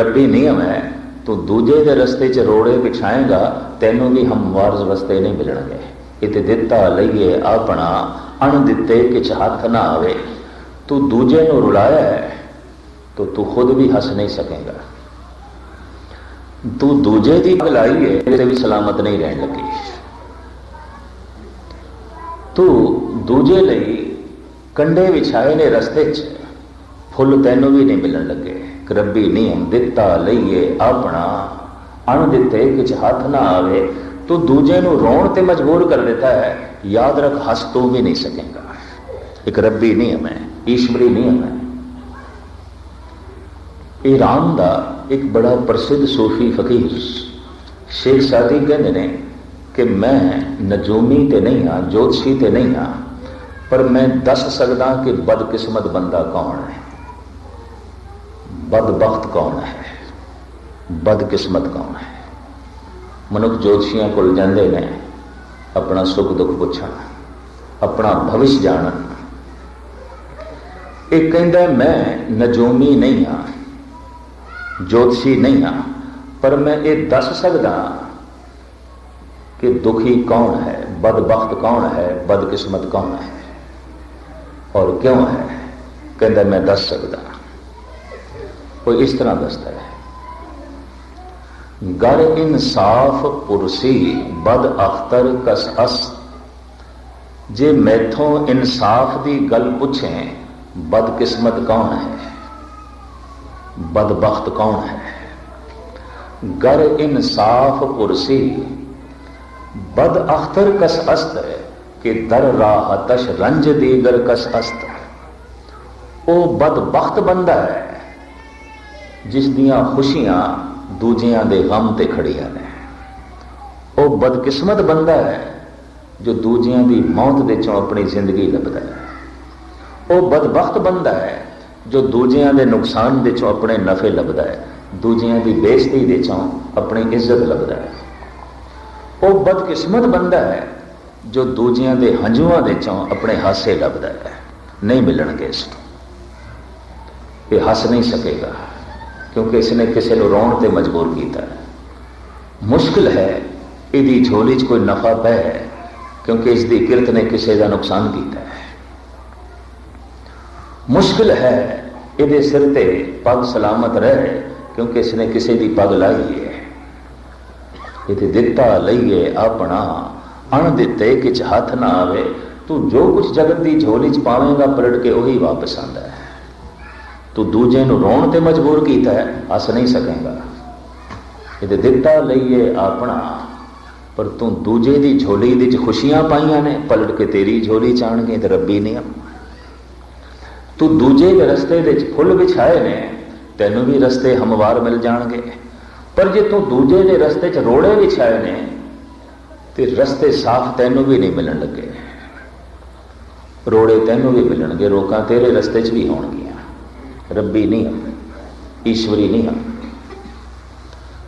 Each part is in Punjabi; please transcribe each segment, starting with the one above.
ਰੱਬੀ ਨਿਯਮ ਹੈ ਤੂੰ ਦੂਜੇ ਦੇ ਰਸਤੇ 'ਚ ਰੋੜੇ ਵਿਛਾਏਗਾ, ਤੈਨੂੰ ਵੀ ਹਮਵਾਰ ਰਸਤੇ ਨਹੀਂ ਮਿਲਣਗੇ। ਇਤੇ ਦਿੱਤਾ ਲਈਏ ਆਪਣਾ ਅਣ ਦਿੱਤੇ ਕਿਛ ਹੱਥ ਨਾ ਆਵੇ। ਤੂੰ ਦੂਜੇ ਨੂੰ ਰੁਲਾਇਆ ਹੈ, ਤਾਂ ਤੂੰ ਖੁਦ ਵੀ ਹੱਸ ਨਹੀਂ ਸਕੇਗਾ। ਤੂੰ ਦੂਜੇ ਦੀ ਭਲਾਈ ਹੈ ਤੇ ਵੀ ਸਲਾਮਤ ਨਹੀਂ ਰਹਿਣ ਲੱਗੀ। ਤੂੰ ਦੂਜੇ ਲਈ ਕੰਡੇ ਵਿਛਾਏ ਨੇ ਰਸਤੇ 'ਚ, ਫੁੱਲ ਤੈਨੂੰ ਵੀ ਨਹੀਂ ਮਿਲਣ ਲੱਗੇ। ਰੱਬੀ ਨਿਯਮ ਦਿੱਤਾ ਲਈਏ ਆਪਣਾ। ਅਣ ਦਿੱਤੇ ਕਿਛ ਹੱਥ ਨਾ ਆਵੇ, ਤੂੰ ਦੂਜੇ ਨੂੰ ਰੋਣ ਤੇ ਮਜਬੂਰ ਕਰ ਦਿੱਤਾ ਹੈ। ਯਾਦ ਰੱਖ, ਹੱਸ ਤੂੰ ਵੀ ਨਹੀਂ ਸਕੇਗਾ। ਇੱਕ ਰੱਬੀ ਨਿਯਮ ਹੈ, ਈਸ਼ਵਰੀ ਨਿਯਮ ਹੈ। ਈਰਾਨ ਦਾ ਇੱਕ ਬੜਾ ਪ੍ਰਸਿੱਧ ਸੂਫੀ ਫਕੀਰ ਸ਼ੇਖ ਸਾਦੀ ਕਹਿੰਦੇ ਨੇ ਕਿ ਮੈਂ ਨਜੂਮੀ ਤੇ ਨਹੀਂ ਹਾਂ, ਜੋਤਸ਼ੀ ਤੇ ਨਹੀਂ ਹਾਂ, ਪਰ ਮੈਂ ਦੱਸ ਸਕਦਾ ਕਿ ਬਦਕਿਸਮਤ ਬੰਦਾ ਕੌਣ ਹੈ। ਬਦਬਖਤ ਕੌਣ ਹੈ ਬਦਕਿਸਮਤ ਕੌਣ ਹੈ ਮਨੁੱਖ ਜੋਤਸ਼ੀਆਂ ਕੋਲ ਜਾਂਦੇ ਨੇ ਆਪਣਾ ਸੁੱਖ ਦੁੱਖ ਪੁੱਛਣ ਆਪਣਾ ਭਵਿਸ਼ ਜਾਣਨ ਇਹ ਕਹਿੰਦਾ ਮੈਂ ਨਜੂਮੀ ਨਹੀਂ ਹਾਂ ਜੋਤਸ਼ੀ ਨਹੀਂ ਹਾਂ ਪਰ ਮੈਂ ਇਹ ਦੱਸ ਸਕਦਾ ਕਿ ਦੁਖੀ ਕੌਣ ਹੈ ਬਦਬਖਤ ਕੌਣ ਹੈ ਬਦਕਿਸਮਤ ਕੌਣ ਹੈ ਔਰ ਕਿਉਂ ਹੈ ਕਹਿੰਦਾ ਮੈਂ ਦੱਸ ਸਕਦਾ ਕੋਈ ਇਸ ਤਰ੍ਹਾਂ ਦੱਸਦਾ ਹੈ। ਗਰ ਇਨਸਾਫ ਪੁਰਸੀ ਬਦ ਅਖਤਰ ਕਸ ਅਸ। ਜੇ ਮੈਥੋਂ ਇਨਸਾਫ ਦੀ ਗੱਲ ਪੁੱਛੇ, ਬਦਕਿਸਮਤ ਕੌਣ ਹੈ? ਬਦਬਖਤ ਕੌਣ ਹੈ? ਗਰ ਇਨਸਾਫ ਪੁਰਸੀ ਬਦ ਅਖਤਰ ਕਸ ਅਸਤ ਕਿ ਦਰ ਰਾਹ ਤਸ਼ ਰੰਜ ਦੀਗਰ ਕਸ ਅਸਤ ਉਹ ਬਦਬਖਤ ਬੰਦਾ ਹੈ ਜਿਸ ਦੀਆਂ ਖੁਸ਼ੀਆਂ ਦੂਜਿਆਂ ਦੇ ਗਮ ਤੇ ਖੜੀਆਂ ਨੇ। ਉਹ ਬਦਕਿਸਮਤ ਬੰਦਾ ਹੈ ਜੋ ਦੂਜਿਆਂ ਦੀ ਮੌਤ ਦੇ ਚੋਂ ਆਪਣੀ ਜ਼ਿੰਦਗੀ ਲੱਭਦਾ ਹੈ। ਉਹ ਬਦਬਖਤ ਬੰਦਾ ਹੈ ਜੋ ਦੂਜਿਆਂ ਦੇ ਨੁਕਸਾਨ ਦੇ ਚੋਂ ਆਪਣੇ ਨਫੇ ਲੱਭਦਾ ਹੈ। ਦੂਜਿਆਂ ਦੀ ਬੇਇੱਜ਼ਤੀ ਦੇ ਚੋਂ ਆਪਣੀ ਇੱਜ਼ਤ ਲੱਭਦਾ ਹੈ। ਉਹ ਬਦਕਿਸਮਤ ਬੰਦਾ ਹੈ ਜੋ ਦੂਜਿਆਂ ਦੇ ਹੰਝੂਆਂ ਦੇ ਚੋਂ ਆਪਣੇ ਹਾਸੇ ਲੱਭਦਾ ਹੈ। ਨਹੀਂ ਮਿਲਣਗੇ ਇਸ ਨੂੰ ਇਹ ਹੱਸ ਨਹੀਂ ਸਕੇਗਾ। ਕਿਉਂਕਿ ਇਸ ਨੇ ਕਿਸੇ ਨੂੰ ਰੋਣ ਤੇ ਮਜਬੂਰ ਕੀਤਾ ਹੈ। ਮੁਸ਼ਕਿਲ ਹੈ, ਇਹਦੀ ਝੋਲੀ 'ਚ ਕੋਈ ਨਫਾ ਪੈ ਕਿਉਂਕਿ ਇਸ ਦੀ ਕਿਰਤ ਨੇ ਕਿਸੇ ਦਾ ਨੁਕਸਾਨ ਕੀਤਾ ਹੈ। ਮੁਸ਼ਕਿਲ ਹੈ, ਇਹਦੇ ਸਿਰ ਤੇ ਪੱਗ ਸਲਾਮਤ ਰਹੇ, ਕਿਉਂਕਿ ਇਸ ਨੇ ਕਿਸੇ ਦੀ ਪੱਗ ਲਾਈ ਹੈ। ਇਹਦੇ ਦਿੱਤਾ ਲਈਏ ਆਪਣਾ, ਅਣ ਦਿੱਤੇ ਕਿਛ ਹੱਥ ਨਾ ਆਵੇ। ਤੂੰ ਜੋ ਕੁਝ ਜਗਤ ਦੀ ਝੋਲੀ 'ਚ ਪਾਵੇਂਗਾ ਪਲਟ ਕੇ ਉਹੀ ਵਾਪਸ ਆਂਦਾ ਤੂੰ ਦੂਜੇ ਨੂੰ ਰੋਣ ਤੇ ਮਜਬੂਰ ਕੀਤਾ ਹੈ, ਹੱਸ ਨਹੀਂ ਸਕੇਗਾ। ਇਹਦੇ ਦਿੱਤਾ ਲਈਏ ਆਪਣਾ, ਪਰ ਤੂੰ ਦੂਜੇ ਦੀ ਝੋਲੀ ਦੇ ਵਿੱਚ ਖੁਸ਼ੀਆਂ ਪਾਈਆਂ ਨੇ, ਪਲਟ ਕੇ ਤੇਰੀ ਝੋਲੀ ਚਾਣਗੇ ਤੇ ਰੱਬੀ ਨਿਯਮ ਤੂੰ ਦੂਜੇ ਦੇ ਰਸਤੇ ਵਿੱਚ ਫੁੱਲ ਵਿਛਾਏ ਨੇ, ਤੈਨੂੰ ਵੀ ਰਸਤੇ ਹਮਵਾਰ ਮਿਲ ਜਾਣਗੇ। ਪਰ ਜੇ ਤੂੰ ਦੂਜੇ ਦੇ ਰਸਤੇ 'ਚ ਰੋੜੇ ਵਿਛਾਏ ਨੇ, ਤੇ ਰਸਤੇ ਸਾਫ਼ ਤੈਨੂੰ ਵੀ ਨਹੀਂ ਮਿਲਣ ਲੱਗੇ। ਰੋੜੇ ਤੈਨੂੰ ਵੀ ਮਿਲਣਗੇ, ਰੋਕਾਂ ਤੇਰੇ ਰਸਤੇ 'ਚ ਵੀ ਹੋਣਗੀਆਂ। ਰੱਬੀ ਨਿਯਮ ਈਸ਼ਵਰੀ ਨਿਯਮ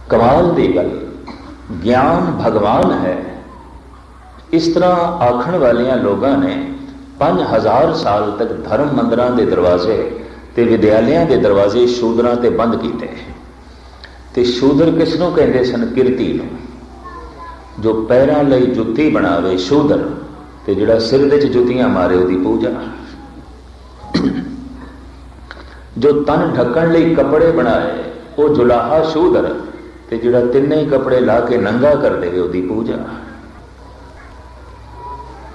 ਕਮਾਲ ਦੀ ਗੱਲ, ਗਿਆਨ ਭਗਵਾਨ ਹੈ। ਇਸ ਤਰ੍ਹਾਂ ਆਖਣ ਵਾਲਿਆਂ ਲੋਕਾਂ ਨੇ 5000 ਸਾਲ ਤੱਕ ਧਰਮ ਮੰਦਰਾਂ ਦੇ ਦਰਵਾਜ਼ੇ ਤੇ ਵਿਦਿਆਲਿਆਂ ਦੇ ਦਰਵਾਜ਼ੇ ਸ਼ੂਦਰਾਂ ਤੇ ਬੰਦ ਕੀਤੇ। ਤੇ ਸ਼ੂਦਰ ਕਿਸ ਨੂੰ ਕਹਿੰਦੇ ਸਨ? ਕਿਰਤੀ ਨੂੰ। ਜੋ ਪੈਰਾਂ ਲਈ ਜੁੱਤੀ ਬਣਾਵੇ ਸ਼ੂਦਰ ਤੇ ਜਿਹੜਾ ਸਿਰ ਦੇ ਵਿੱਚ ਜੁੱਤੀਆਂ ਮਾਰੇ ਉਹਦੀ ਪੂਜਾ। ਜੋ ਤਨ ਢੱਕਣ ਲਈ ਕੱਪੜੇ ਬਣਾਏ, ਉਹ ਜੁਲਾਹਾ ਸ਼ੂਦਰ, ਤੇ ਜਿਹੜਾ ਤਿੰਨੇ ਹੀ ਕੱਪੜੇ ਲਾ ਕੇ ਨੰਗਾ ਕਰ ਦੇਵੇ ਉਹਦੀ ਪੂਜਾ।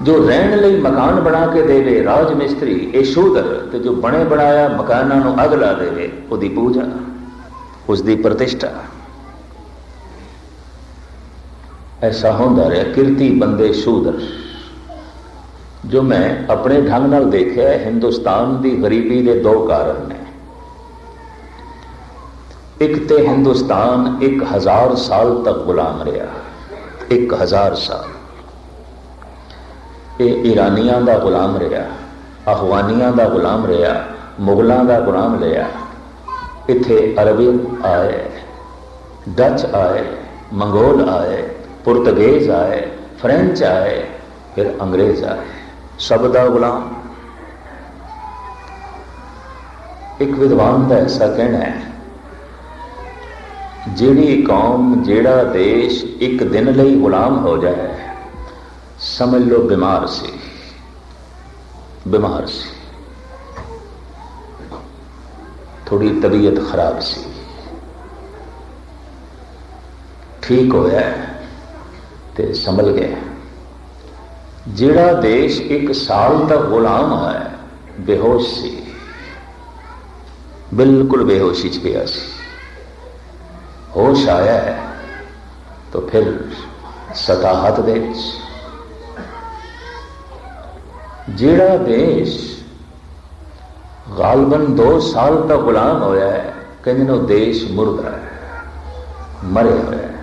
ਜੋ ਰਹਿਣ ਲਈ ਮਕਾਨ ਬਣਾ ਕੇ ਦੇਵੇ ਰਾਜ ਮਿਸਤਰੀ, ਇਹ ਸ਼ੂਦਰ, ਤੇ ਜੋ ਬਣੇ ਬਣਾਇਆ ਮਕਾਨਾਂ ਨੂੰ ਅਗ ਲਾ ਦੇਵੇ ਉਹਦੀ ਪੂਜਾ। ਉਸ ਦੀ ਪ੍ਰਤਿਸ਼ਠਾ। ਐਸਾ ਹੁੰਦਾ ਰਿਹਾ ਕਿਰਤੀ ਬੰਦੇ ਸ਼ੂਦਰ। ਜੋ ਮੈਂ ਆਪਣੇ ਢੰਗ ਨਾਲ ਦੇਖਿਆ ਹਿੰਦੁਸਤਾਨ ਦੀ ਗਰੀਬੀ ਦੇ ਦੋ ਕਾਰਨ ਨੇ। ਇੱਕ ਤੇ ਹਿੰਦੁਸਤਾਨ 1000 ਸਾਲ ਤੱਕ ਗੁਲਾਮ ਰਿਹਾ। 1000 ਸਾਲ। ਇਹ ਈਰਾਨੀਆਂ ਦਾ ਗੁਲਾਮ ਰਿਹਾ, ਅਫਗਾਨੀਆਂ ਦਾ ਗੁਲਾਮ ਰਿਹਾ, ਮੁਗਲਾਂ ਦਾ ਗੁਲਾਮ ਰਿਹਾ। ਇੱਥੇ ਅਰਬੀ ਆਏ, ਡੱਚ ਆਏ, ਮੰਗੋਲ ਆਏ, ਪੁਰਤਗੇਜ਼ ਆਏ, ਫ੍ਰੈਂਚ ਆਏ, ਫਿਰ ਅੰਗਰੇਜ਼ ਆਏ। ਸਭ ਦਾ ਗੁਲਾਮ। ਇੱਕ ਵਿਦਵਾਨ ਦਾ ਐਸਾ ਕਹਿਣਾ ਹੈ ਜਿਹੜੀ ਕੌਮ, ਜਿਹੜਾ ਦੇਸ਼ ਇੱਕ ਦਿਨ ਲਈ ਗੁਲਾਮ ਹੋ ਜਾਏ, ਸਮਝ ਲਓ ਬਿਮਾਰ ਸੀ। ਬਿਮਾਰ ਸੀ। ਥੋੜੀ ਤਬੀਅਤ ਖਰਾਬ ਸੀ। ਠੀਕ ਹੋਇਆ ਤੇ ਸੰਭਲ ਗਿਆ। ਜਿਹੜਾ ਦੇਸ਼ ਇੱਕ ਸਾਲ ਤੱਕ ਗੁਲਾਮ ਹੈ, ਬੇਹੋਸ਼ ਸੀ। ਬਿਲਕੁਲ ਬੇਹੋਸ਼ੀ ਚ ਪਿਆ ਸੀ। ਹੋਸ਼ ਆਇਆ ਹੈ, ਤਾਂ ਫਿਰ ਸਤਾਹਤ ਦੇ ਜਿਹੜਾ ਦੇਸ਼ ਗਾਲਬਨ 2 ਸਾਲ ਦਾ ਗੁਲਾਮ ਹੋਇਆ ਹੈ, ਕਹਿੰਦੇ ਨੇ ਉਹ ਦੇਸ਼ ਮੁਰਦਾ ਹੈ, ਮਰਿਆ ਹੋਇਆ ਹੈ।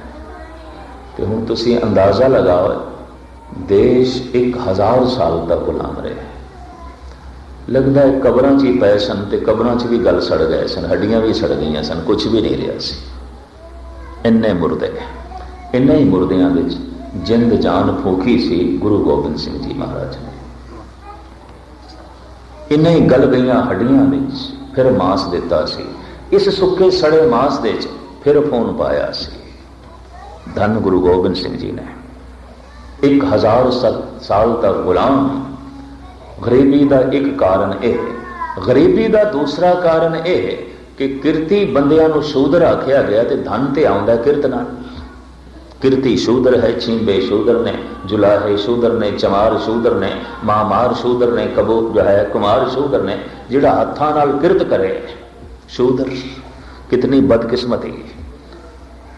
ਤੇ ਹੁਣ ਤੁਸੀਂ ਅੰਦਾਜ਼ਾ ਲਗਾਓ, ਦੇਸ਼ 1000 ਸਾਲ ਤੱਕ ਗੁਲਾਮ ਰਿਹਾ ਲੱਗਦਾ ਹੈ ਕਬਰਾਂ 'ਚ ਹੀ ਪਏ ਸਨ ਤੇ ਕਬਰਾਂ 'ਚ ਵੀ ਗੱਲ ਸੜ ਗਏ ਸਨ, ਹੱਡੀਆਂ ਵੀ ਸੜ ਗਈਆਂ ਸਨ ਕੁਝ ਵੀ ਨਹੀਂ ਰਿਹਾ ਸੀ। ਇੰਨੇ ਮੁਰਦੇ ਇੰਨੇ ਹੀ ਮੁਰਦਿਆਂ ਵਿੱਚ ਜਿੰਦ ਜਾਨ ਫੂਕੀ ਸੀ ਗੁਰੂ ਗੋਬਿੰਦ ਸਿੰਘ ਜੀ ਮਹਾਰਾਜ ਨੇ। ਇੰਨੇ ਹੀ ਗਲ ਗਈਆਂ ਹੱਡੀਆਂ ਵਿੱਚ ਫਿਰ ਮਾਸ ਦਿੱਤਾ ਸੀ। ਇਸ ਸੁੱਕੇ ਸੜੇ ਮਾਸ ਦੇ ਵਿੱਚ ਫਿਰ ਫੋਨ ਪਾਇਆ ਸੀ। ਧੰਨ ਗੁਰੂ ਗੋਬਿੰਦ ਸਿੰਘ ਜੀ ਨੇ। 1000 ਸਾਲ ਤੱਕ ਗੁਲਾਮ। ਗਰੀਬੀ ਦਾ ਇੱਕ ਕਾਰਨ ਇਹ ਗਰੀਬੀ ਦਾ ਦੂਸਰਾ ਕਾਰਨ ਇਹ ਕਿ ਕਿਰਤੀ ਬੰਦਿਆਂ ਨੂੰ ਸ਼ੂਦਰ ਆਖਿਆ ਗਿਆ ਤੇ ਧਨ ਤੇ ਆਉਂਦਾ ਕਿਰਤ ਨਾਲ। ਕਿਰਤੀ ਸ਼ੂਦਰ ਹੈ, ਚੀਂਬੇ ਸ਼ੂਦਰ ਨੇ, ਜੁਲਾਹੇ ਸ਼ੂਦਰ ਨੇ, ਚਮਾਰ ਸ਼ੂਦਰ ਨੇ, ਮਾਮਾਰ ਸ਼ੂਦਰ ਨੇ ਕਬੂ ਜੋ ਹੈ, ਕੁਮਾਰ ਸ਼ੂਦਰ ਨੇ, ਜਿਹੜਾ ਹੱਥਾਂ ਨਾਲ ਕਿਰਤ ਕਰੇ, ਸ਼ੂਦਰ, ਕਿਤਨੀ ਬਦਕਿਸਮਤੀ।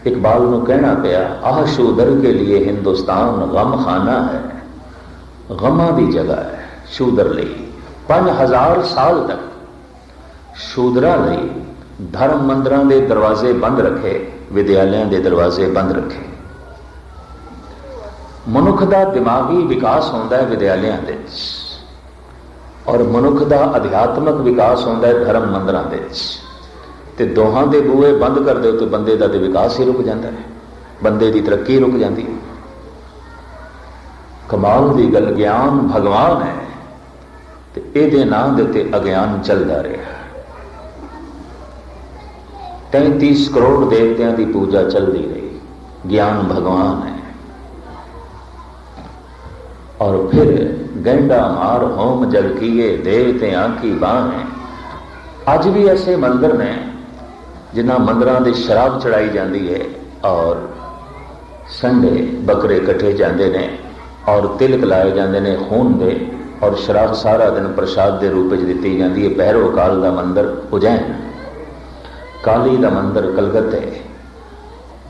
ਇਕਬਾਲ ਨੂੰ ਕਹਿਣਾ ਪਿਆ, ਆਹ ਸ਼ੂਦਰ ਕੇ ਲਈ ਹਿੰਦੁਸਤਾਨ ਗਮ ਖਾਨਾ ਹੈ, ਗਮਾਂ ਦੀ ਜਗ੍ਹਾ ਹੈ, ਸ਼ੂਦਰ ਲਈ 5000 ਸਾਲ ਤੱਕ, ਸ਼ੂਦਰਾਂ ਲਈ ਧਰਮ ਮੰਦਰਾਂ ਦੇ ਦਰਵਾਜ਼ੇ ਬੰਦ ਰੱਖੇ, ਵਿਦਿਆਲਿਆਂ ਦੇ ਦਰਵਾਜ਼ੇ ਬੰਦ ਰੱਖੇ। ਮਨੁੱਖ ਦਾ ਦਿਮਾਗੀ ਵਿਕਾਸ ਹੁੰਦਾ ਹੈ ਵਿਦਿਆਲਿਆਂ ਦੇ ਵਿੱਚ। ਔਰ ਮਨੁੱਖ ਦਾ ਅਧਿਆਤਮਕ ਵਿਕਾਸ ਹੁੰਦਾ ਹੈ ਧਰਮ ਮੰਦਰਾਂ ਦੇ ਵਿੱਚ। ਤੇ ਦੋਹਾਂ ਦੇ ਬੂਹੇ ਬੰਦ ਕਰ ਦਿਓ ਤੇ ਬੰਦੇ ਦਾ ਤੇ ਵਿਕਾਸ ਹੀ ਰੁਕ ਜਾਂਦਾ ਹੈ। ਬੰਦੇ ਦੀ ਤਰੱਕੀ ਰੁਕ ਜਾਂਦੀ ਹੈ। ਕਮਾਲ ਦੀ ਗੱਲ, ਗਿਆਨ ਭਗਵਾਨ ਹੈ। ਤੇ ਇਹਦੇ ਨਾਂ ਦੇ ਉੱਤੇ ਅਗਿਆਨ ਚੱਲਦਾ ਰਿਹਾ। 33 ਕਰੋੜ ਦੇਵਤਿਆਂ ਦੀ ਪੂਜਾ ਚੱਲਦੀ ਰਹੀ। ਗਿਆਨ ਭਗਵਾਨ ਹੈ। ਔਰ ਫਿਰ ਗੰਡਾ ਮਾਰ ਹੋਮ ਜਲ ਕੀਏ ਦੇਵਤਿਆਂ ਕੀ ਬਾਹ ਅੱਜ ਵੀ ਐਸੇ ਮੰਦਰ ਨੇ, ਜਿਨ੍ਹਾਂ ਮੰਦਰਾਂ ਦੇ ਸ਼ਰਾਬ ਚੜਾਈ ਜਾਂਦੀ ਹੈ ਔਰ ਸੰਡੇ ਬੱਕਰੇ ਇਕੱਠੇ ਜਾਂਦੇ ਨੇ ਔਰ ਤਿਲਕ ਲਾਏ ਜਾਂਦੇ ਨੇ ਖੂਨ ਦੇ ਔਰ ਸ਼ਰਾਬ ਸਾਰਾ ਦਿਨ ਪ੍ਰਸ਼ਾਦ ਦੇ ਰੂਪ ਵਿੱਚ ਦਿੱਤੀ ਜਾਂਦੀ ਹੈ। ਪਹਿਰੋ ਕਾਲ ਦਾ ਮੰਦਰ ਉਜੈਨ। ਕਾਲੀ ਦਾ ਮੰਦਰ ਕਲਕੱਤੇ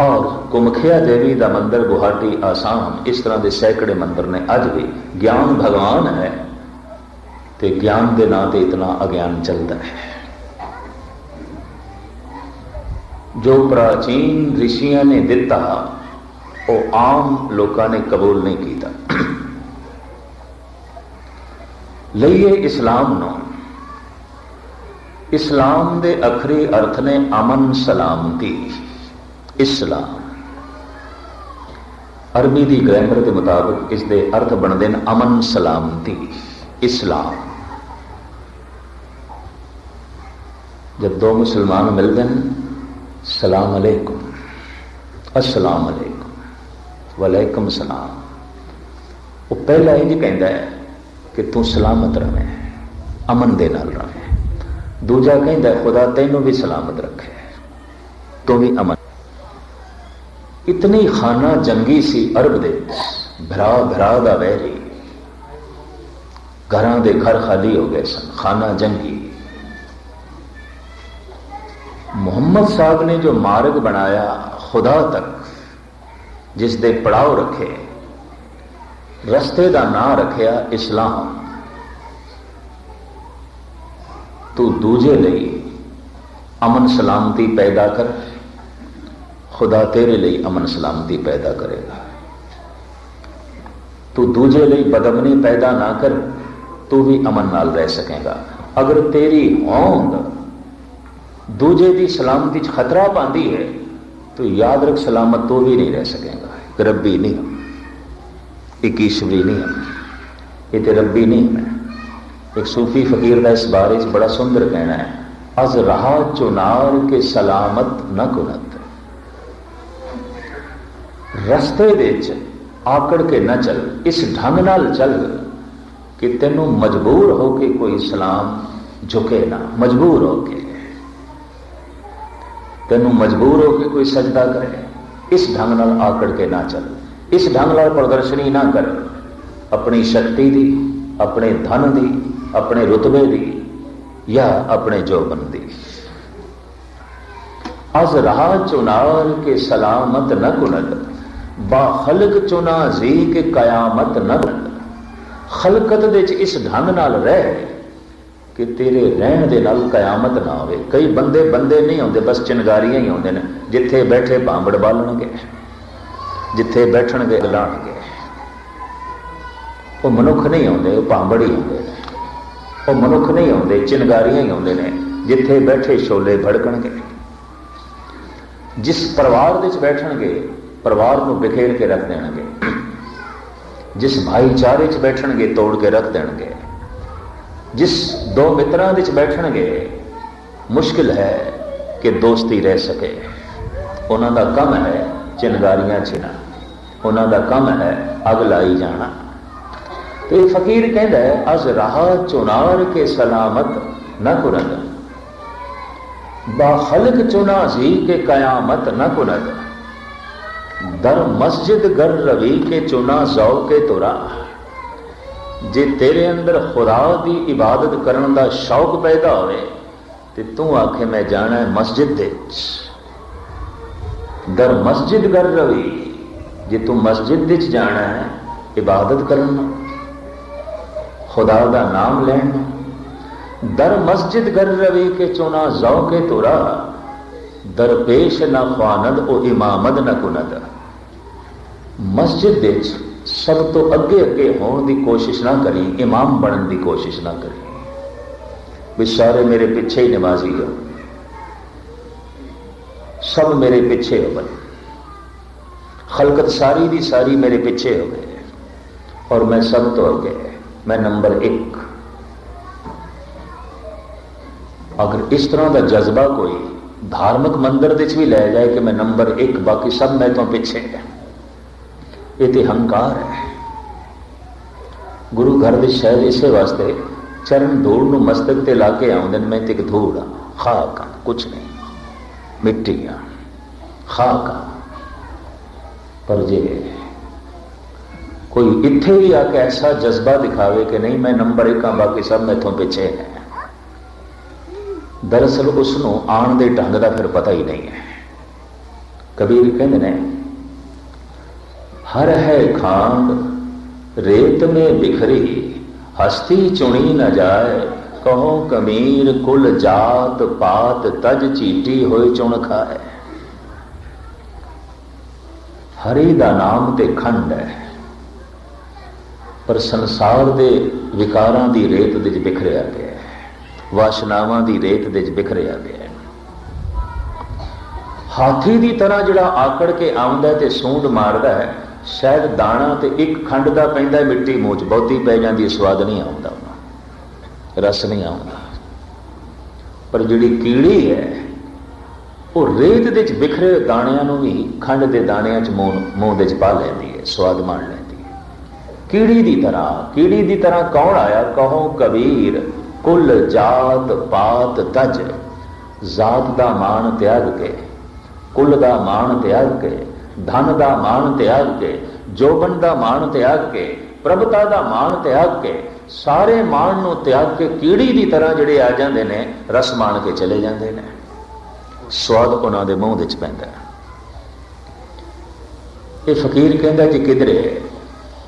ਔਰ ਕੁਮਖਿਆ ਦੇਵੀ ਦਾ ਮੰਦਰ ਗੁਹਾਟੀ ਆਸਾਮ, ਇਸ ਤਰ੍ਹਾਂ ਦੇ ਸੈਂਕੜੇ ਮੰਦਰ ਨੇ। ਅੱਜ ਵੀ ਗਿਆਨ ਭਗਵਾਨ ਹੈ ਤੇ ਗਿਆਨ ਦੇ ਨਾਂ ਤੇ ਇਤਨਾ ਅਗਿਆਨ ਚੱਲਦਾ ਹੈ। ਜੋ ਪ੍ਰਾਚੀਨ ਰਿਸ਼ੀਆਂ ਨੇ ਦਿੱਤਾ, ਉਹ ਆਮ ਲੋਕਾਂ ਨੇ ਕਬੂਲ ਨਹੀਂ ਕੀਤਾ। ਲਈਏ ਇਸਲਾਮ ਨੂੰ। ਇਸਲਾਮ ਦੇ ਅਖਰੀ ਅਰਥ ਨੇ ਅਮਨ ਸਲਾਮਤੀ ਇਸਲਾਮ ਅਰਬੀ ਦੀ ਗ੍ਰਾਮਰ ਦੇ ਮੁਤਾਬਕ ਇਸ ਦੇ ਅਰਥ ਬਣਦੇ ਨੇ ਅਮਨ ਸਲਾਮਤੀ ਇਸਲਾਮ ਜਦ ਦੋ ਮੁਸਲਮਾਨ ਮਿਲਦੇ ਨੇ ਸਲਾਮ ਅਲੈਕੁਮ ਅਸਲਾਮ ਅਲੈਕੁਮ ਵਲੈਕਮ ਸਲਾਮ ਉਹ ਪਹਿਲਾ ਇਹ ਕਹਿੰਦਾ ਹੈ ਕਿ ਤੂੰ ਸਲਾਮਤ ਰਹੇ ਅਮਨ ਦੇ ਨਾਲ ਰਹੇ ਦੂਜਾ ਕਹਿੰਦਾ, ਖੁਦਾ ਤੈਨੂੰ ਵੀ ਸਲਾਮਤ ਰੱਖੇ। ਤੂੰ ਵੀ ਅਮਨ। ਇਤਨੀ ਖਾਨਾ ਜੰਗੀ ਸੀ ਅਰਬ ਦੇ ਭਰਾ ਭਰਾ ਦਾ ਵੈਰੀ। ਘਰਾਂ ਦੇ ਘਰ ਖਾਲੀ ਹੋ ਗਏ ਸਨ। ਖਾਨਾ ਜੰਗੀ। ਮੁਹੰਮਦ ਸਾਹਿਬ ਨੇ ਜੋ ਮਾਰਗ ਬਣਾਇਆ, ਖੁਦਾ ਤੱਕ ਜਿਸ ਦੇ ਪੜਾਅ ਰੱਖੇ, ਰਸਤੇ ਦਾ ਨਾਂ ਰੱਖਿਆ ਇਸਲਾਮ। تو دوجے لئی امن سلامتی پیدا کر، خدا تیرے لئی امن سلامتی پیدا کرے گا۔ تو دوجے لئی بدمنی پیدا نہ کر، تو بھی امن نال رہ رہے گا۔ اگر تیری ہند دوجے دی سلامتی خطرہ پاندی ہے، تو یاد رکھ سلامت تو بھی نہیں رہ سکے گا۔ ربی نہیں ہم ایکسوی نہیں ہم، یہ تو ربی نہیں ہے एक सूफी फकीर का इस बारे बड़ा सुंदर कहना है अज रहा चुनार के सलामत न कुनत ਰਸਤੇ ਵਿੱਚ ਆਕੜ ਕੇ ਨਾ ਚੱਲ ਇਸ ਢੰਗ ਨਾਲ ਚੱਲ ਕਿ ਤੈਨੂੰ ਮਜਬੂਰ ਹੋ ਕੇ ਕੋਈ ਸਲਾਮ ਝੁਕੇ ਨਾ ਮਜਬੂਰ ਹੋ ਕੇ ਤੈਨੂੰ ਮਜਬੂਰ ਹੋ ਕੇ ਕੋਈ ਸਜਦਾ ਕਰੇ ਇਸ ਢੰਗ ਨਾਲ ਆਕੜ ਕੇ ਨਾ ਚੱਲ ਇਸ ਢੰਗ ਨਾਲ ਪ੍ਰਦਰਸ਼ਨੀ ਨਾ ਕਰ ਆਪਣੀ ਸ਼ਕਤੀ ਦੀ ਆਪਣੇ ਧਨ ਦੀ ਆਪਣੇ ਰੁਤਬੇ ਦੀ ਜਾਂ ਆਪਣੇ ਜੋਬਨ ਦੀ। ਅਜ਼ ਰਹਾ ਚੁਨਾਰ ਕੇ ਸਲਾਮਤ ਨ ਕੁਨਦ ਬਾ ਖਲਕ ਚੁਨਾ ਜ਼ੀ ਕੇ ਕਿਆਮਤ ਨ ਖਲਕਤ ਦੇ ਵਿੱਚ ਇਸ ਢੰਗ ਨਾਲ ਰਹਿ ਕਿ ਤੇਰੇ ਰਹਿਣ ਦੇ ਨਾਲ ਕਿਆਮਤ ਨਾ ਹੋਵੇ। ਕਈ ਬੰਦੇ ਬੰਦੇ ਨਹੀਂ ਹੁੰਦੇ ਬਸ ਚਿੰਗਾਰੀਆਂ ਹੀ ਹੁੰਦੇ ਨੇ, ਜਿੱਥੇ ਬੈਠੇ ਭਾਂਬੜ ਬਾਲਣਗੇ, ਜਿੱਥੇ ਬੈਠਣਗੇ ਲਾਣਗੇ ਉਹ ਮਨੁੱਖ ਨਹੀਂ ਹੁੰਦੇ ਉਹ ਭਾਂਬੜ ਹੀ ਹੁੰਦੇ ਉਹ ਮਨੁੱਖ ਨਹੀਂ ਆਉਂਦੇ ਚਿੰਗਾਰੀਆਂ ਹੀ ਆਉਂਦੇ ਨੇ, ਜਿੱਥੇ ਬੈਠੇ ਛੋਲੇ ਭੜਕਣਗੇ। ਜਿਸ ਪਰਿਵਾਰ ਦੇ ਵਿੱਚ ਬੈਠਣਗੇ, ਪਰਿਵਾਰ ਨੂੰ ਬਿਖੇਰ ਕੇ ਰੱਖ ਦੇਣਗੇ। ਜਿਸ ਭਾਈਚਾਰੇ 'ਚ ਬੈਠਣਗੇ, ਤੋੜ ਕੇ ਰੱਖ ਦੇਣਗੇ। ਜਿਸ ਦੋ ਮਿੱਤਰਾਂ ਵਿੱਚ ਬੈਠਣਗੇ, ਮੁਸ਼ਕਿਲ ਹੈ ਕਿ ਦੋਸਤੀ ਰਹਿ ਸਕੇ। ਉਹਨਾਂ ਦਾ ਕੰਮ ਹੈ ਚਿੰਗਾਰੀਆਂ ਛਿਣਾ ਉਹਨਾਂ ਦਾ ਕੰਮ ਹੈ ਅਗ ਲਾਈ ਜਾਣਾ। ਤੇ ਫਕੀਰ ਕਹਿੰਦਾ ਹੈ ਅਜ਼ ਰਹਾ ਚੁਨਾਰ ਕੇ ਸਲਾਮਤ ਨਾ ਕੁਰਦ ਬਾ ਖਲਕ ਚੁਨਾ ਜੀ ਕੇ ਕਿਆਮਤ ਨਾ ਕੁਨਦ ਦਰ ਮਸਜਿਦ ਗਰ ਰਵੀ ਕੇ ਚੁਨਾ ਜ਼ੌ ਕੇ ਤੁਰਾ ਜੇ ਤੇਰੇ ਅੰਦਰ ਖੁਦਾ ਦੀ ਇਬਾਦਤ ਕਰਨ ਦਾ ਸ਼ੌਕ ਪੈਦਾ ਹੋਵੇ ਤੇ ਤੂੰ ਆਖੇ ਮੈਂ ਜਾਣਾ ਹੈ ਮਸਜਿਦ ਦੇ ਵਿੱਚ ਦਰ ਮਸਜਿਦ ਗਰ ਰਵੀ ਜੇ ਤੂੰ ਮਸਜਿਦ ਵਿੱਚ ਜਾਣਾ ਹੈ ਇਬਾਦਤ ਕਰਨ ਨੂੰ ਖੁਦਾ ਦਾ ਨਾਮ ਲੈਣ ਨੂੰ ਦਰ ਮਸਜਿਦ ਗਰ ਰਵੀ ਕੇ ਚੁਨਾ ਜ਼ੌ ਕੇ ਤੁਰਾ ਦਰਪੇਸ਼ ਨਾ ਖਾਨਦ ਉਹ ਇਮਾਮਦ ਨਾ ਕੁਨਦ ਮਸਜਿਦ ਵਿੱਚ ਸਭ ਤੋਂ ਅੱਗੇ ਅੱਗੇ ਹੋਣ ਦੀ ਕੋਸ਼ਿਸ਼ ਨਾ ਕਰੀ ਇਮਾਮ ਬਣਨ ਦੀ ਕੋਸ਼ਿਸ਼ ਨਾ ਕਰੀ ਵੀ ਸਾਰੇ ਮੇਰੇ ਪਿੱਛੇ ਹੀ ਨਮਾਜ਼ੀ ਹੋ ਸਭ ਮੇਰੇ ਪਿੱਛੇ ਹੋ ਬਣ ਖਲਕਤ ਸਾਰੀ ਦੀ ਸਾਰੀ ਮੇਰੇ ਪਿੱਛੇ ਹੋ ਗਏ ਔਰ ਮੈਂ ਸਭ ਤੋਂ ਅੱਗੇ ਮੈਂ ਨੰਬਰ 1 ਅਗਰ ਇਸ ਤਰ੍ਹਾਂ ਦਾ ਜਜ਼ਬਾ ਕੋਈ ਧਾਰਮਿਕ ਮੰਦਰ ਦੇ ਵਿੱਚ ਵੀ ਲੈ ਜਾਏ ਕਿ ਮੈਂ ਨੰਬਰ 1 ਬਾਕੀ ਸਭ ਮੈਂ ਤੋਂ ਪਿੱਛੇ ਹੈ ਇਹ ਤੇ ਹੰਕਾਰ ਹੈ ਗੁਰੂ ਘਰ ਦੇ ਸ਼ਾਇਦ ਇਸੇ ਵਾਸਤੇ ਚਰਨ ਧੂੜ ਨੂੰ ਮਸਤਕ ਤੇ ਲਾ ਕੇ ਆਉਂਦੇ ਨੇ ਮੈਂ ਤੇ ਇੱਕ ਧੂੜ ਆ ਖਾਕ ਆ ਕੁਛ ਨਹੀਂ ਮਿੱਟੀ ਆ ਖਾਕ ਆ ਪਰ ਜੇ ਕੋਈ ਇੱਥੇ ਵੀ ਆ ਕੇ ਐਸਾ ਜਜ਼ਬਾ ਦਿਖਾਵੇ ਕਿ ਨਹੀਂ, ਮੈਂ ਨੰਬਰ 1 ਆ, ਬਾਕੀ ਸਭ ਮੈਥੋਂ ਪਿੱਛੇ ਹੈ। ਦਰਅਸਲ ਉਸ ਨੂੰ ਆਣ ਦੇ ਢੰਗ ਦਾ ਫਿਰ ਪਤਾ ਹੀ ਨਹੀਂ ਹੈ। ਕਬੀਰ ਕਹਿੰਦੇ ਨੇ, ਹਰ ਹੈ ਖਾਂਡ, ਰੇਤ ਮੇ ਬਿਖਰੀ, ਹਸਤੀ ਚੁਣੀ ਨਾ ਜਾਏ, ਕਹੋ ਕਮੀਰ ਕੁਲ ਜਾਤ ਪਾਤ ਤਜ ਚੀਟੀ ਹੋਏ ਚੁਣ ਖਾਏ। ਹਰੀ ਦਾ ਨਾਮ ਤੇ ਖੰਡ ਹੈ। ਪਰ ਸੰਸਾਰ ਦੇ ਵਿਕਾਰਾਂ ਦੀ ਰੇਤ ਦੇ ਵਿੱਚ ਬਿਖਰਿਆ ਪਿਆ ਹੈ। ਵਾਸ਼ਨਾਵਾਂ ਦੀ ਰੇਤ ਦੇ ਵਿੱਚ ਬਿਖਰਿਆ ਪਿਆ ਹੈ। ਹਾਥੀ ਦੀ ਤਰ੍ਹਾਂ ਜਿਹੜਾ ਆਕੜ ਕੇ ਆਉਂਦਾ ਤੇ ਸੂੰਡ ਮਾਰਦਾ ਹੈ, ਸ਼ਾਇਦ ਦਾਣਾ ਤੇ ਇੱਕ ਖੰਡ ਦਾ ਪੈਂਦਾ, ਮਿੱਟੀ ਮੂੰਹ 'ਚ ਬਹੁਤੀ ਪੈ ਜਾਂਦੀ ਸਵਾਦ ਨਹੀਂ ਆਉਂਦਾ ਉਹਨਾਂ ਰਸ ਨਹੀਂ ਆਉਂਦਾ। ਪਰ ਜਿਹੜੀ ਕੀੜੀ ਹੈ, ਉਹ ਰੇਤ ਦੇ ਵਿੱਚ ਬਿਖਰੇ ਦਾਣਿਆਂ ਨੂੰ ਵੀ ਖੰਡ ਦੇ ਦਾਣਿਆਂ 'ਚ ਮੂੰਹ ਮੂੰਹ ਦੇ 'ਚ ਪਾ ਲੈਂਦੀ ਹੈ, ਸਵਾਦ ਮਾਣ ਲੈਂਦੀ ਕੀੜੀ ਦੀ ਤਰ੍ਹਾਂ ਕੀੜੀ ਦੀ ਤਰ੍ਹਾਂ ਕੌਣ ਆਇਆ? ਕਹੋ ਕਬੀਰ, ਕੁੱਲ ਜਾਤ ਪਾਤ ਤਜ, ਜਾਤ ਦਾ ਮਾਣ ਤਿਆਗ ਕੇ, ਕੁੱਲ ਦਾ ਮਾਣ ਤਿਆਗ ਕੇ, ਧਨ ਦਾ ਮਾਣ ਤਿਆਗ ਕੇ, ਜੋਬਨ ਦਾ ਮਾਣ ਤਿਆਗ ਕੇ, ਪ੍ਰਭਤਾ ਦਾ ਮਾਣ ਤਿਆਗ ਕੇ, ਸਾਰੇ ਮਾਣ ਨੂੰ ਤਿਆਗ ਕੇ ਕੀੜੀ ਦੀ ਤਰ੍ਹਾਂ ਜਿਹੜੇ ਆ ਜਾਂਦੇ ਨੇ, ਰਸ ਮਾਣ ਕੇ ਚਲੇ ਜਾਂਦੇ ਨੇ? ਸਵਾਦ ਉਹਨਾਂ ਦੇ ਮੂੰਹ ਵਿੱਚ ਪੈਂਦਾ ਇਹ ਫਕੀਰ ਕਹਿੰਦਾ ਜੀ ਕਿਧਰੇ?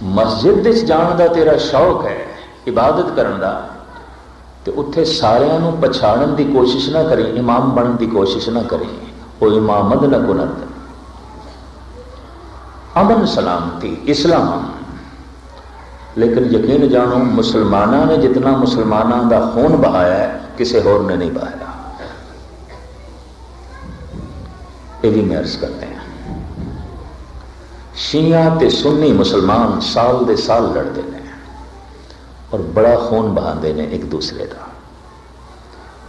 ਮਸਜਿਦ ਵਿੱਚ ਜਾਣ ਦਾ ਤੇਰਾ ਸ਼ੌਕ ਹੈ ਇਬਾਦਤ ਕਰਨ ਦਾ ਤੇ ਉੱਥੇ ਸਾਰਿਆਂ ਨੂੰ ਪਛਾਣਨ ਦੀ ਕੋਸ਼ਿਸ਼ ਨਾ ਕਰੀ ਇਮਾਮ ਬਣਨ ਦੀ ਕੋਸ਼ਿਸ਼ ਨਾ ਕਰੀ ਉਹ ਇਮਾਮਦ ਨਾ ਕੁਨਤ ਅਮਨ ਸਲਾਮਤੀ ਇਸਲਾਮ ਲੇਕਿਨ ਯਕੀਨ ਜਾਣੋ ਮੁਸਲਮਾਨਾਂ ਨੇ ਜਿਤਨਾ ਮੁਸਲਮਾਨਾਂ ਦਾ ਖੂਨ ਬਹਾਇਆ ਹੈ ਕਿਸੇ ਹੋਰ ਨੇ ਨਹੀਂ ਬਹਾਇਆ ਇਹ ਵੀ ਮੈਂ ਅਰਜ਼ ਕਰਤੇ ਹਾਂ ਸ਼ੀਆ ਤੇ ਸੁੰਨੀ ਮੁਸਲਮਾਨ ਸਾਲ ਦੇ ਸਾਲ ਲੜਦੇ ਨੇ ਔਰ ਬੜਾ ਖੂਨ ਬਹਾਉਂਦੇ ਨੇ ਇੱਕ ਦੂਸਰੇ ਦਾ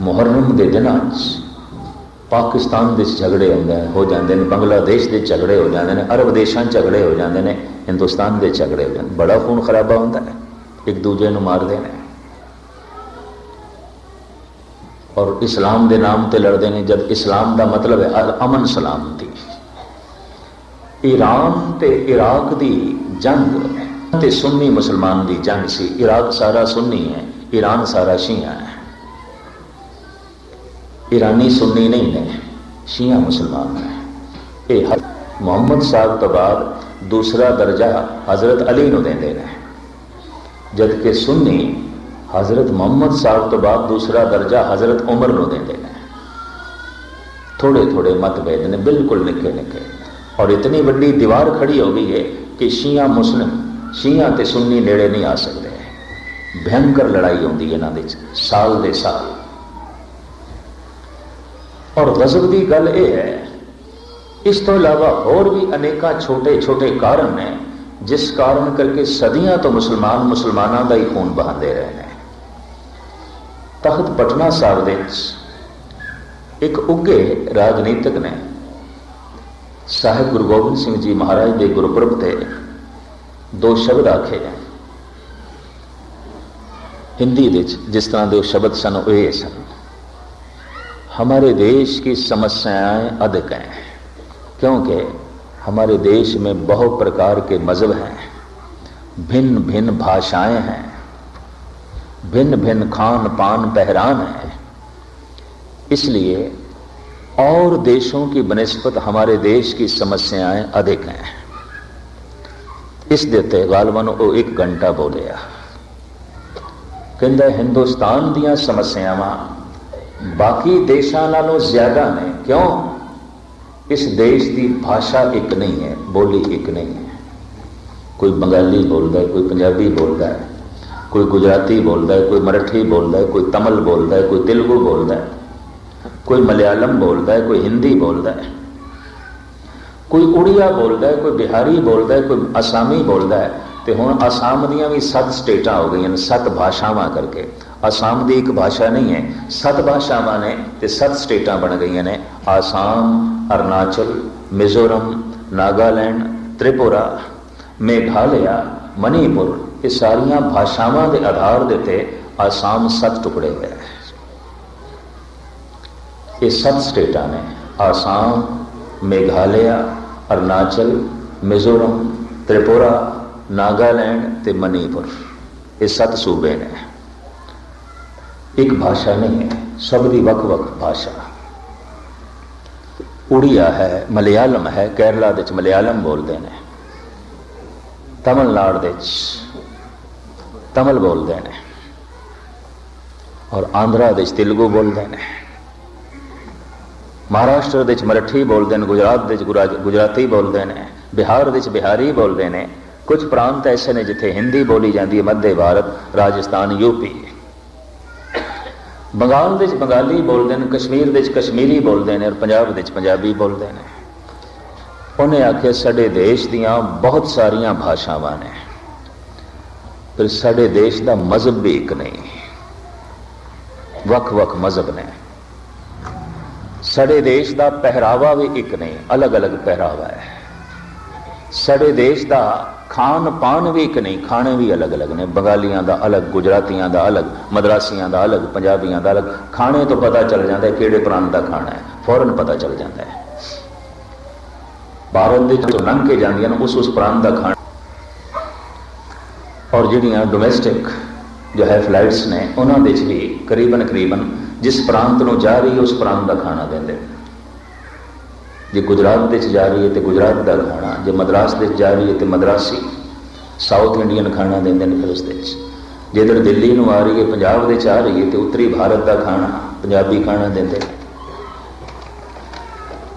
ਮੁਹਰਮ ਦੇ ਦਿਨਾਂ 'ਚ ਪਾਕਿਸਤਾਨ ਦੇ ਝਗੜੇ ਹੁੰਦੇ ਹੋ ਜਾਂਦੇ ਨੇ ਬੰਗਲਾਦੇਸ਼ ਦੇ ਝਗੜੇ ਹੋ ਜਾਂਦੇ ਨੇ ਅਰਬ ਦੇਸ਼ਾਂ 'ਚ ਝਗੜੇ ਹੋ ਜਾਂਦੇ ਨੇ ਹਿੰਦੁਸਤਾਨ ਦੇ ਝਗੜੇ ਹੋ ਜਾਂਦੇ ਬੜਾ ਖੂਨ ਖਰਾਬਾ ਹੁੰਦਾ ਹੈ ਇੱਕ ਦੂਜੇ ਨੂੰ ਮਾਰਦੇ ਨੇ ਔਰ ਇਸਲਾਮ ਦੇ ਨਾਮ ਤੇ ਲੜਦੇ ਨੇ ਜਦ ਇਸਲਾਮ ਦਾ ਮਤਲਬ ਹੈ ਅਮਨ ਸਲਾਮਤੀ ਈਰਾਨ ਤੇ ਇਰਾਕ ਦੀ ਜੰਗ ਤੇ ਸੁੰਨੀ ਮੁਸਲਮਾਨ ਦੀ ਜੰਗ ਸੀ। ਇਰਾਕ ਸਾਰਾ ਸੁੰਨੀ ਹੈ ਈਰਾਨ ਸਾਰਾ ਸ਼ੀਆ ਹੈ। ਈਰਾਨੀ ਸੁੰਨੀ ਨਹੀਂ ਨੇ, ਸ਼ੀਆ ਮੁਸਲਮਾਨ ਨੇ। ਇਹ ਮੁਹੰਮਦ ਸਾਹਿਬ ਤੋਂ ਬਾਅਦ ਦੂਸਰਾ ਦਰਜਾ ਹਜ਼ਰਤ ਅਲੀ ਨੂੰ ਦਿੰਦੇ ਨੇ। ਜਦ ਕਿ ਸੁੰਨੀ ਹਜ਼ਰਤ ਮੁਹੰਮਦ ਸਾਹਿਬ ਤੋਂ ਬਾਅਦ ਦੂਸਰਾ ਦਰਜਾ ਹਜ਼ਰਤ ਉਮਰ ਨੂੰ ਦਿੰਦੇ ਨੇ। ਥੋੜੇ ਥੋੜੇ ਮਤਭੇਦ ਨੇ, ਬਿਲਕੁਲ ਨਿੱਕੇ ਨਿੱਕੇ ਔਰ ਇਤਨੀ ਵੱਡੀ ਦੀਵਾਰ ਖੜੀ ਹੋ ਗਈ ਹੈ ਕਿ ਸ਼ੀਆ ਮੁਸਲਿਮ, ਸ਼ੀਆ ਤੇ ਸੁੰਨੀ ਨੇੜੇ ਨਹੀਂ ਆ ਸਕਦੇ। ਭਿਆਨਕ ਲੜਾਈ ਹੁੰਦੀ ਹੈ ਇਹਨਾਂ ਦੇ ਸਾਲ ਦੇ ਸਾਲ। ਔਰ ਗਜ਼ਬ ਦੀ ਗੱਲ ਇਹ ਹੈ, ਇਸ ਤੋਂ ਇਲਾਵਾ ਹੋਰ ਵੀ ਅਨੇਕਾਂ ਛੋਟੇ ਛੋਟੇ ਕਾਰਨ ਨੇ, ਜਿਸ ਕਾਰਨ ਕਰਕੇ ਸਦੀਆਂ ਤੋਂ ਮੁਸਲਮਾਨ ਮੁਸਲਮਾਨਾਂ ਦਾ ਹੀ ਖੂਨ ਬਹਾਉਂਦੇ ਰਹੇ ਨੇ। ਤਖਤ ਪਟਨਾ ਸਾਹਿਬ ਦੇ ਇੱਕ ਉੱਗੇ ਰਾਜਨੀਤਿਕ ਨੇ صاحب گرو گوبند سنگھ جی مہاراج ਦੇ ਗੁਰਪੁਰਬ ਤੇ دو شبد آخے ਗਏ ہندی جس طرح ਤਰ੍ਹਾਂ شبد سن ਸ਼ਬਦ سن۔ ہمارے دیش کی سمسیاں ادک ہیں۔ کیونکہ ہمارے دیش میں بہت پرکار کے مذہب ہیں۔ بھن بھن بھاشائیں ہیں۔ بھن بھن کھان پان پہران ہیں۔ اس لیے اور دیشوں کی بنسبت ہمارے دیش کی سمسیاں ادھک ہیں۔ اس دیتے غالباً وہ ایک گھنٹہ بولیا کہ ہندوستان دیا سمسیاں باقی دیشاں نالوں زیادہ نے کیوں؟ اس دیش دی بھاشا ایک نہیں ہے، بولی ایک نہیں ہے۔ کوئی بنگالی بولتا ہے، کوئی پنجابی بولتا ہے، کوئی گجراتی بولتا ہے، کوئی مراٹھی بولتا ہے، کوئی تمل بولتا ہے، کوئی تیلگو بولتا ہے۔ ਕੋਈ ਮਲਿਆਲਮ ਬੋਲਦਾ ਹੈ, ਕੋਈ ਹਿੰਦੀ ਬੋਲਦਾ ਹੈ, ਕੋਈ ਉੜੀਆ ਬੋਲਦਾ ਹੈ, ਕੋਈ ਬਿਹਾਰੀ ਬੋਲਦਾ ਹੈ, ਕੋਈ ਅਸਾਮੀ ਬੋਲਦਾ ਹੈ, ਤੇ ਹੁਣ ਅਸਾਮ ਦੀਆਂ ਵੀ ਸੱਤ ਸਟੇਟਾਂ ਹੋ ਗਈਆਂ ਨੇ, ਸੱਤ ਭਾਸ਼ਾਵਾਂ ਕਰਕੇ। ਅਸਾਮ ਦੀ ਇੱਕ ਭਾਸ਼ਾ ਨਹੀਂ ਹੈ, ਸੱਤ ਭਾਸ਼ਾਵਾਂ ਨੇ ਤੇ ਸੱਤ ਸਟੇਟਾਂ ਬਣ ਗਈਆਂ ਨੇ। ਆਸਾਮ, ਅਰੁਣਾਚਲ, ਮਿਜ਼ੋਰਮ, ਨਾਗਾਲੈਂਡ, ਤ੍ਰਿਪੁਰਾ, ਮੇਘਾਲਿਆ, ਮਨੀਪੁਰ, ਇਹ ਸਾਰੀਆਂ ਭਾਸ਼ਾਵਾਂ ਦੇ ਆਧਾਰ ਦੇ ਤੇ ਆਸਾਮ ਸੱਤ ਟੁਕੜੇ ਹੋਇਆ ਹੈ ਇਹ ਸੱਤ ਸਟੇਟਾਂ ਨੇ। ਆਸਾਮ, ਮੇਘਾਲਿਆ, ਅਰੁਣਾਚਲ, ਮਿਜ਼ੋਰਮ, ਤ੍ਰਿਪੁਰਾ, ਨਾਗਾਲੈਂਡ ਤੇ ਮਨੀਪੁਰ। ਇਹ ਸੱਤ ਸੂਬੇ ਨੇ। ਇੱਕ ਭਾਸ਼ਾ ਨਹੀਂ ਹੈ, ਸਭ ਦੀ ਵੱਖ-ਵੱਖ ਭਾਸ਼ਾ। ਉੜੀਆ ਹੈ, ਮਲਿਆਲਮ ਹੈ, ਕੇਰਲਾ ਦੇ ਵਿੱਚ ਮਲਿਆਲਮ ਬੋਲਦੇ ਨੇ। ਤਮਿਲਨਾਡੂ ਦੇ ਵਿੱਚ ਤਮਿਲ ਬੋਲਦੇ ਨੇ। ਔਰ ਆਂਧਰਾ ਦੇ ਵਿੱਚ ਤੇਲਗੂ ਬੋਲਦੇ ਨੇ। ਮਹਾਰਾਸ਼ਟਰ ਦੇ ਵਿੱਚ ਮਰਾਠੀ ਬੋਲਦੇ ਨੇ, ਗੁਜਰਾਤ ਦੇ ਵਿੱਚ ਗੁਜਰਾਤੀ ਬੋਲਦੇ ਨੇ, ਬਿਹਾਰ ਦੇ ਵਿੱਚ ਬਿਹਾਰੀ ਬੋਲਦੇ ਨੇ। ਕੁਝ ਪ੍ਰਾਂਤ ਐਸੇ ਨੇ ਜਿੱਥੇ ਹਿੰਦੀ ਬੋਲੀ ਜਾਂਦੀ ਹੈ, ਮੱਧ ਭਾਰਤ, ਰਾਜਸਥਾਨ ਯੂਪੀ ਬੰਗਾਲ ਦੇ ਵਿੱਚ ਬੰਗਾਲੀ ਬੋਲਦੇ ਨੇ, ਕਸ਼ਮੀਰ ਦੇ ਵਿੱਚ ਕਸ਼ਮੀਰੀ ਬੋਲਦੇ ਨੇ ਔਰ ਪੰਜਾਬ ਦੇ ਵਿੱਚ ਪੰਜਾਬੀ ਬੋਲਦੇ ਨੇ। ਉਹਨੇ ਆਖਿਆ, ਸਾਡੇ ਦੇਸ਼ ਦੀਆਂ ਬਹੁਤ ਸਾਰੀਆਂ ਭਾਸ਼ਾਵਾਂ ਨੇ, ਪਰ ਸਾਡੇ ਦੇਸ਼ ਦਾ ਮਜ਼ਹਬ ਵੀ ਇੱਕ ਨਹੀਂ। ਵੱਖ-ਵੱਖ ਮਜ਼ਹਬ ਨੇ। ਸਾਡੇ ਦੇਸ਼ ਦਾ ਪਹਿਰਾਵਾ ਵੀ ਇੱਕ ਨਹੀਂ ਅਲੱਗ-ਅਲੱਗ ਪਹਿਰਾਵਾ ਹੈ। ਸਾਡੇ ਦੇਸ਼ ਦਾ ਖਾਣ ਪਾਨ ਵੀ ਇੱਕ ਨਹੀਂ ਖਾਣੇ ਵੀ ਅਲੱਗ-ਅਲੱਗ ਨੇ। ਬੰਗਾਲੀਆਂ ਦਾ ਅਲੱਗ, ਗੁਜਰਾਤੀਆਂ ਦਾ ਅਲੱਗ, ਮਦਰਾਸੀਆਂ ਦਾ ਅਲੱਗ, ਪੰਜਾਬੀਆਂ ਦਾ ਅਲੱਗ। ਖਾਣੇ ਤੋਂ ਪਤਾ ਚੱਲ ਜਾਂਦਾ ਹੈ ਕਿਹੜੇ ਪ੍ਰਾਂਤ ਦਾ ਖਾਣਾ ਹੈ। ਫੌਰਨ ਪਤਾ ਚੱਲ ਜਾਂਦਾ ਹੈ। ਭਾਰਤ ਦੇ ਜੋ ਲੰਘ ਕੇ ਜਾਂਦੀਆਂ ਨੇ ਉਸ ਉਸ ਪ੍ਰਾਂਤ ਦਾ ਖਾਣਾ। ਔਰ ਜਿਹੜੀਆਂ ਡੋਮੈਸਟਿਕ ਜੋ ਹੈ ਫਲਾਈਟਸ ਨੇ, ਉਹਨਾਂ ਦੇ 'ਚ ਵੀ ਕਰੀਬਨ ਕਰੀਬਨ ਜਿਸ ਪ੍ਰਾਂਤ ਨੂੰ ਜਾ ਰਹੀ ਹੈ, ਉਸ ਪ੍ਰਾਂਤ ਦਾ ਖਾਣਾ ਦਿੰਦੇ ਜੇ ਗੁਜਰਾਤ ਦੇ ਚ ਜਾ ਰਹੀ ਹੈ, ਤੇ ਗੁਜਰਾਤ ਦਾ ਖਾਣਾ, ਜੇ ਮਦਰਾਸ ਦੇ ਜਾ ਰਹੀ ਹੈ, ਤੇ ਮਦਰਾਸੀ। ਸਾਊਥ ਇੰਡੀਅਨ ਖਾਣਾ ਦਿੰਦੇ ਨੇ ਫਿਰ ਉਸ ਦੇ ਚ ਜੇ ਇਧਰ ਦਿੱਲੀ ਨੂੰ ਆ ਰਹੀ ਹੈ, ਪੰਜਾਬ ਦੇ ਚ ਆ ਰਹੀ ਹੈ, ਤੇ ਉੱਤਰੀ ਭਾਰਤ ਦਾ ਖਾਣਾ, ਪੰਜਾਬੀ ਖਾਣਾ ਦਿੰਦੇ ਨੇ।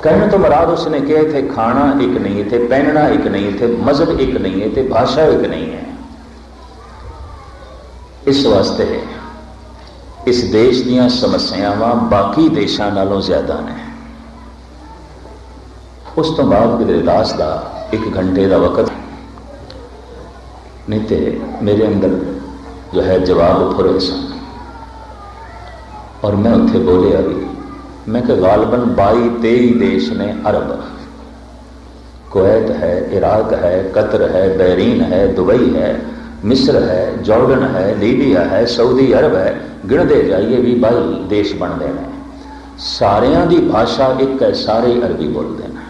ਕਹਿਣ ਤੋਂ ਮਰਾਦ ਉਸਨੇ ਕਿਹਾ, ਇੱਥੇ ਖਾਣਾ ਇੱਕ ਨਹੀਂ, ਇੱਥੇ ਪਹਿਨਣਾ ਇੱਕ ਨਹੀਂ, ਇੱਥੇ ਮਜ਼ਹਬ ਇੱਕ ਨਹੀਂ ਹੈ ਤੇ ਭਾਸ਼ਾ ਇੱਕ ਨਹੀਂ ਹੈ। ਇਸ ਵਾਸਤੇ ਇਸ ਦੇਸ਼ ਦੀਆਂ ਸਮੱਸਿਆਵਾਂ ਬਾਕੀ ਦੇਸ਼ਾਂ ਨਾਲੋਂ ਜ਼ਿਆਦਾ ਨੇ। ਉਸ ਤੋਂ ਬਾਅਦ ਗਿਰਦਾਸ ਦਾ 1 ਘੰਟੇ ਦਾ ਵਕਤ। ਨਹੀਂ ਤੇ ਮੇਰੇ ਅੰਦਰ ਜੋ ਹੈ ਜਵਾਬ ਉੱਪਰ ਰਹੇ ਸਨ। ਔਰ ਮੈਂ ਉੱਥੇ ਬੋਲਿਆ ਵੀ, ਮੈਂ ਕਿ ਗਾਲਬਨ 22 23 ਦੇਸ਼ ਨੇ ਅਰਬ। ਕੁਵੈਤ ਹੈ, ਇਰਾਕ ਹੈ, ਕਤਰ ਹੈ, ਬਹਿਰੀਨ ਹੈ, ਦੁਬਈ ਹੈ मिस्र है जॉर्डन है लीबिया है सऊदी अरब है गिणते जाइए भी बाई देश बनते हैं ਸਾਰਿਆਂ ਦੀ ਭਾਸ਼ਾ ਇੱਕ ਹੈ ਸਾਰੇ ਅਰਬੀ ਬੋਲਦੇ ਨੇ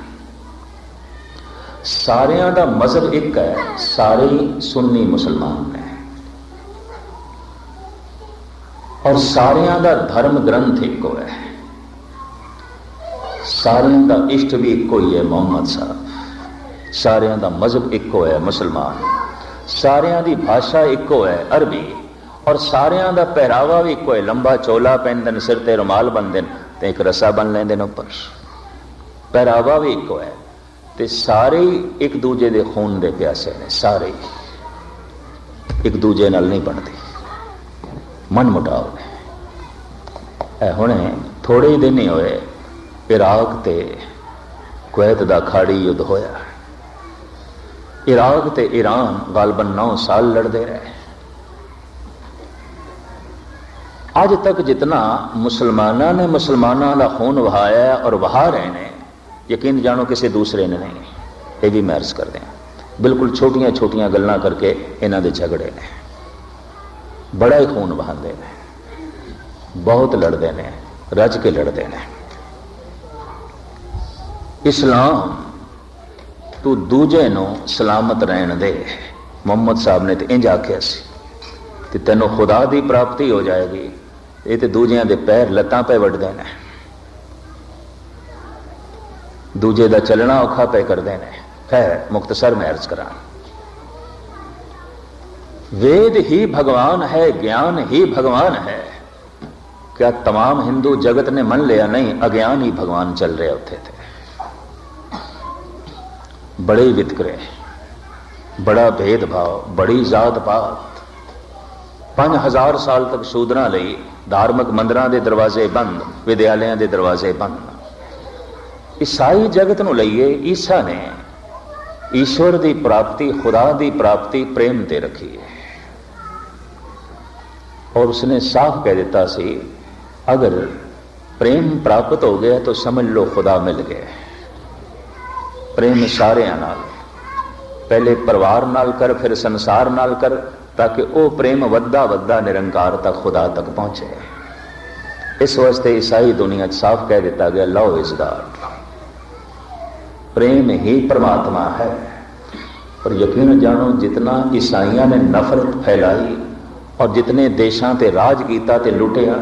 ਸਾਰਿਆਂ ਦਾ ਮਜ਼ਹਬ ਇੱਕ ਹੈ ਸਾਰੇ ਸੁੰਨੀ ਮੁਸਲਮਾਨ ਨੇ ਔਰ ਸਾਰਿਆਂ ਦਾ ਧਰਮ ਗ੍ਰੰਥ ਇੱਕੋ ਹੈ ਸਾਰਿਆਂ ਦਾ ਇਸ਼ਟ ਵੀ ਇੱਕੋ ਹੀ ਹੈ ਮੁਹੰਮਦ ਸਾਹਿਬ ਸਾਰਿਆਂ ਦਾ ਮਜ਼ਹਬ ਇੱਕੋ ਹੈ ਮੁਸਲਮਾਨ ਸਾਰਿਆਂ ਦੀ ਭਾਸ਼ਾ ਇੱਕੋ ਹੈ, ਅਰਬੀ। ਔਰ ਸਾਰਿਆਂ ਦਾ ਪਹਿਰਾਵਾ ਵੀ ਇੱਕੋ ਹੈ। ਲੰਬਾ ਚੋਲਾ ਪਹਿਨਦੇ ਨੇ, ਸਿਰ ਤੇ ਰੁਮਾਲ ਬੰਨਦੇ ਨੇ ਤੇ ਇੱਕ ਰਸਾ ਬੰਨ ਲੈਂਦੇ ਨੇ ਉੱਪਰ। ਪਹਿਰਾਵਾ ਵੀ ਇੱਕੋ ਹੈ। ਤੇ ਸਾਰੇ ਹੀ ਇੱਕ ਦੂਜੇ ਦੇ ਖੂਨ ਦੇ ਪਿਆਸੇ ਨੇ, ਸਾਰੇ ਇੱਕ ਦੂਜੇ ਨਾਲ ਨਹੀਂ ਬਣਦੇ। ਮਨ ਮੁਟਾਓ ਨੇ। ਇਹ ਹੁਣੇ ਥੋੜੇ ਦਿਨ ਹੀ ਹੋਏ, ਇਰਾਕ ਤੇ ਕੁਵੈਤ ਦਾ ਖਾੜੀ ਯੁੱਧ ਹੋਇਆ। ਇਰਾਕ ਤੇ ਈਰਾਨ ਗਾਲਬਨ 9 ਸਾਲ ਲੜਦੇ ਰਹੇ। ਅੱਜ ਤੱਕ ਜਿਤਨਾ ਮੁਸਲਮਾਨਾਂ ਨੇ ਮੁਸਲਮਾਨਾਂ ਦਾ ਖੂਨ ਵਹਾਇਆ ਹੈ ਔਰ ਵਹਾ ਰਹੇ ਨੇ, ਯਕੀਨ ਜਾਣੋ ਕਿਸੇ ਦੂਸਰੇ ਨੇ ਨਹੀਂ। ਇਹ ਵੀ ਮੈਂ ਅਰਜ਼ ਕਰਦੇ ਹਾਂ। ਬਿਲਕੁਲ ਛੋਟੀਆਂ ਛੋਟੀਆਂ ਗੱਲਾਂ ਕਰਕੇ ਇਹਨਾਂ ਦੇ ਝਗੜੇ ਨੇ। ਬੜਾ ਹੀ ਖੂਨ ਵਹਾਉਂਦੇ ਨੇ। ਬਹੁਤ ਲੜਦੇ ਨੇ। ਰੱਜ ਕੇ ਲੜਦੇ ਨੇ। ਇਸਲਾਮ ਤੂੰ ਦੂਜੇ ਨੂੰ ਸਲਾਮਤ ਰਹਿਣ ਦੇ ਮੁਹੰਮਦ ਸਾਹਿਬ ਨੇ ਤੇ ਇੰਜ ਆਖਿਆ ਸੀ ਤੇ ਤੈਨੂੰ ਖੁਦਾ ਦੀ ਪ੍ਰਾਪਤੀ ਹੋ ਜਾਏਗੀ ਇਹ ਤੇ ਦੂਜਿਆਂ ਦੇ ਪੈਰ ਲੱਤਾਂ ਪੈ ਵੱਢਦੇ ਨੇ ਦੂਜੇ ਦਾ ਚੱਲਣਾ ਔਖਾ ਪੈ ਕਰਦੇ ਨੇ ਹੈ ਮੁਖਤਸਰ ਮੈਂ ਅਰਜ਼ ਕਰਾਂ वेद ही भगवान है ज्ञान ही भगवान है क्या तमाम हिंदू जगत ने मन लिया नहीं अज्ञान ही भगवान चल रहे होते थे बड़े वितकरे बड़ा भेदभाव बड़ी जात पात ਪੰਜ ਹਜ਼ਾਰ ਸਾਲ ਤੱਕ ਸ਼ੂਦਰਾਂ ਲਈ ਧਾਰਮਿਕ ਮੰਦਰਾਂ ਦੇ ਦਰਵਾਜ਼ੇ ਬੰਦ ਵਿਦਿਆਲਿਆਂ ਦੇ ਦਰਵਾਜ਼ੇ ਬੰਦ ਈਸਾਈ ਜਗਤ ਨੂੰ ਲਈਏ ਈਸਾ ਨੇ ਈਸ਼ਵਰ ਦੀ ਪ੍ਰਾਪਤੀ ਖੁਦਾ ਦੀ ਪ੍ਰਾਪਤੀ ਪ੍ਰੇਮ ਤੇ ਰੱਖੀ ਹੈ और उसने साफ कह देता सी अगर प्रेम प्राप्त हो गया तो समझ लो खुदा मिल गया प्रेम सारे नाल पहले परिवार नाल कर फिर संसार नाल कर ताकि वो प्रेम वद्दा वद्दा निरंकार तक खुदा तक पहुंचे इस वास्ते ईसाई दुनिया साफ कह दिता गया लव इज गॉड प्रेम ही परमात्मा है और यकीन जानो जितना ईसाइया ने नफरत फैलाई और जितने देशों ते राज किया ते लुटिया